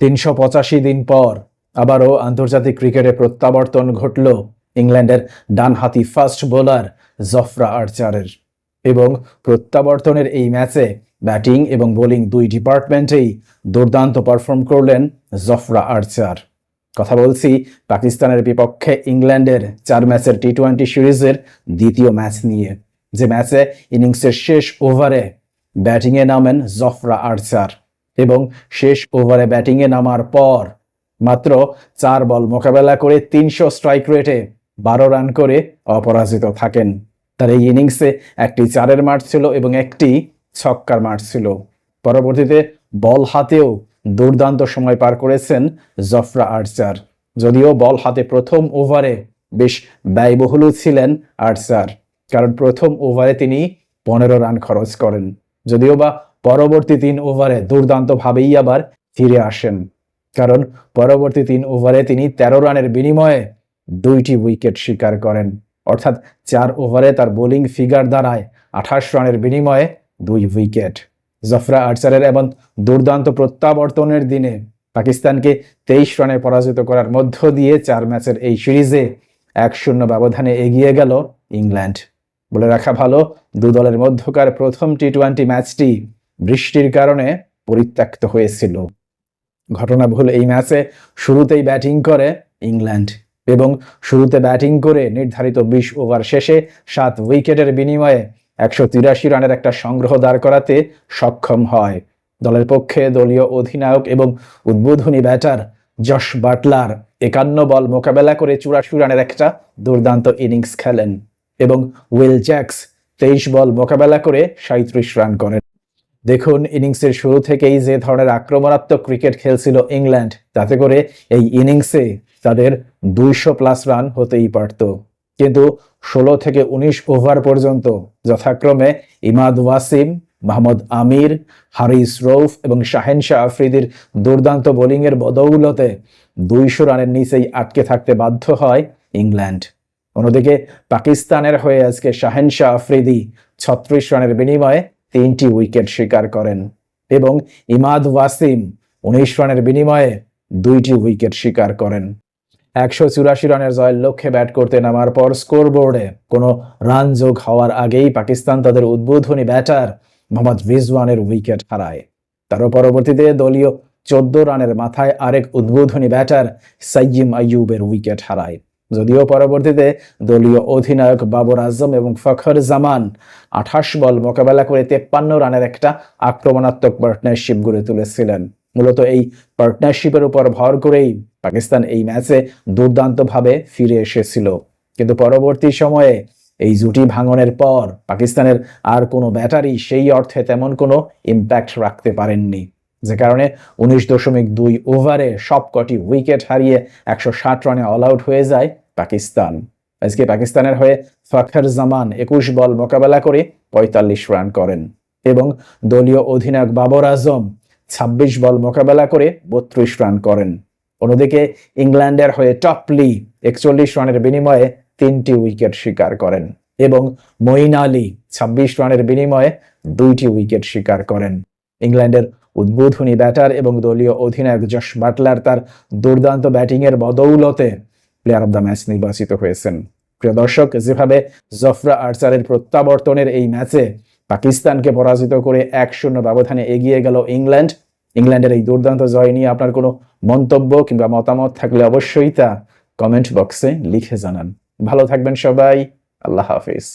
তিনশো পঁচাশি দিন পর আবারও আন্তর্জাতিক ক্রিকেটে প্রত্যাবর্তন ঘটল ইংল্যান্ডের ডানহাতি ফাস্ট বোলার জফরা আর্চারের। এবং প্রত্যাবর্তনের এই ম্যাচে ব্যাটিং এবং বোলিং দুই ডিপার্টমেন্টেই দুর্দান্ত পারফর্ম করলেন জফরা আর্চার। কথা বলছি পাকিস্তানের বিপক্ষে ইংল্যান্ডের চার ম্যাচের টি টোয়েন্টি সিরিজের দ্বিতীয় ম্যাচ নিয়ে। যে ম্যাচে ইনিংসের শেষ ওভারে ব্যাটিংয়ে নামেন জফরা আর্চার। এবং শেষ ওভারে ব্যাটিংয়ে নামার পর মাত্র চার বল মোকাবেলা করে তিনশো স্ট্রাইক রেটে বারো রান করে অপরাজিত থাকেন। তার এই ইনিংসে একটি চারের মাঠ ছিল এবং একটি ছক্কার মাঠ ছিল। পরবর্তীতে বল হাতেও দুর্দান্ত সময় পার করেছেন জফরা আর্চার। যদিও বল হাতে প্রথম ওভারে বেশ ব্যয়বহুল ছিলেন আর্চার, কারণ প্রথম ওভারে তিনি পনেরো রান খরচ করেন। যদিও বা পরবর্তী তিন ওভারে দুর্দান্তভাবেই আবার ফিরে আসেন। কারণ পরবর্তী তিন ওভারে তিনি তেরো রানের বিনিময়ে দুইটি উইকেট শিকার করেন। অর্থাৎ চার ওভারে তার বোলিং ফিগার দাঁড়ায় আঠাশ রানের বিনিময়ে দুই উইকেট। জফরা আর্চারের এবং দুর্দান্ত প্রত্যাবর্তনের দিনে পাকিস্তানকে তেইশ রানে পরাজিত করার মধ্য দিয়ে চার ম্যাচের এই সিরিজে এক শূন্য ব্যবধানে এগিয়ে গেল ইংল্যান্ড। বলে রাখা ভালো দু দলের মধ্যকার প্রথম টি টোয়েন্টি ম্যাচটি বৃষ্টির কারণে পরিত্যক্ত হয়েছিল। ঘটনাবহুল এই ম্যাচে শুরুতেই ব্যাটিং করে ইংল্যান্ড এবং শুরুতে ব্যাটিং করে নির্ধারিত বিশ ওভার শেষে সাত উইকেটের বিনিময়ে একশো তিরাশি রানের একটা সংগ্রহ দাঁড় করাতে সক্ষম হয়। দলের পক্ষে দলীয় অধিনায়ক এবং উদ্বোধনী ব্যাটার যশ বাটলার একান্ন বল মোকাবেলা করে চুরাশি রানের একটা দুর্দান্ত ইনিংস খেলেন এবং উইল জ্যাক্স তেইশ বল মোকাবেলা করে সাঁত্রিশ রান করেন। দেখুন, ইনিংসের শুরু থেকেই যে ধরনের আক্রমণাত্মক ক্রিকেট খেলছিল ইংল্যান্ড, তাতে করে এই ইনিংসে তাদের দুইশো প্লাস রান হতেই পারত। কিন্তু ষোলো থেকে উনিশ ওভার পর্যন্ত যথাক্রমে ইমাদ ওয়াসিম, মাহমুদ আমির, হারিস রৌফ এবং শাহেন শাহ আফ্রিদির দুর্দান্ত বোলিংয়ের বদৌলতে দুইশো রানের নিচেই আটকে থাকতে বাধ্য হয় ইংল্যান্ড। অন্যদিকে পাকিস্তানের হয়ে আজকে শাহেন শাহ আফ্রিদি ছত্রিশ রানের বিনিময়ে তিনটি উইকেট শিকার করেন এবং ইমাদ ওয়াসিম উনিশ রানের বিনিময়ে দুইটি উইকেট শিকার করেন। একশো চুরাশি রানের জয়ের লক্ষ্যে ব্যাট করতে নামার পর স্কোরবোর্ডে কোনো রান যোগ হওয়ার আগেই পাকিস্তান তাদের উদ্বোধনী ব্যাটার মোহাম্মদ রিজওয়ানের উইকেট হারায়। তারও পরবর্তীতে দলীয় চোদ্দ রানের মাথায় আরেক উদ্বোধনী ব্যাটার সাইয়িম আইয়ুবের উইকেট হারায়। যদিও পরবর্তীতে দলীয় অধিনায়ক বাবর আজম এবং ফখর জামান আঠাশ বল মোকাবেলা করে তেপ্পান্ন রানের একটা আক্রমণাত্মক পার্টনারশিপ গড়ে তুলেছিলেন। মূলত এই পার্টনারশিপের উপর ভর করেই পাকিস্তান এই ম্যাচে দুর্দান্তভাবে ফিরে এসেছিল। কিন্তু পরবর্তী সময়ে এই জুটি ভাঙনের পর পাকিস্তানের আর কোনো ব্যাটারি সেই অর্থে তেমন কোনো ইম্প্যাক্ট রাখতে পারেননি। যে কারণে উনিশ দশমিক দুই ওভারে সবকটি উইকেট হারিয়ে একশো ষাট রানে অল আউট হয়ে যায় পাকিস্তান। আজকে পাকিস্তানের হয়ে ফখর জামান একুশ বল মোকাবেলা করে পঁয়তাল্লিশ রান করেন এবং দলীয় অধিনায়ক বাবর আজম ছাব্বিশ বল মোকাবেলা করে বত্রিশ রান করেন। অন্যদিকে ইংল্যান্ডের হয়ে টপলি একচল্লিশ রানের বিনিময়ে তিনটি উইকেট শিকার করেন এবং মঈন আলী ছাব্বিশ রানের বিনিময়ে দুইটি উইকেট শিকার করেন। ইংল্যান্ডের উদ্বোধনী ব্যাটার এবং দলীয় অধিনায়ক যশ বাটলার তার দুর্দান্ত ব্যাটিংয়ের বদৌলতে প্লেয়ার অব দ্য ম্যাচ নির্বাচিত হয়েছেন। প্রিয় দর্শক, যেভাবে জফরা আর্চারের প্রত্যাবর্তনের এই ম্যাচে পাকিস্তানকে পরাজিত করে এক শূন্য ব্যবধানে এগিয়ে গেল ইংল্যান্ড, ইংল্যান্ডের এই দুর্দান্ত জয় নিয়ে আপনার কোনো মন্তব্য কিংবা মতামত থাকলে অবশ্যই তা কমেন্ট বক্সে লিখে জানান। ভালো থাকবেন সবাই, আল্লাহ হাফিজ।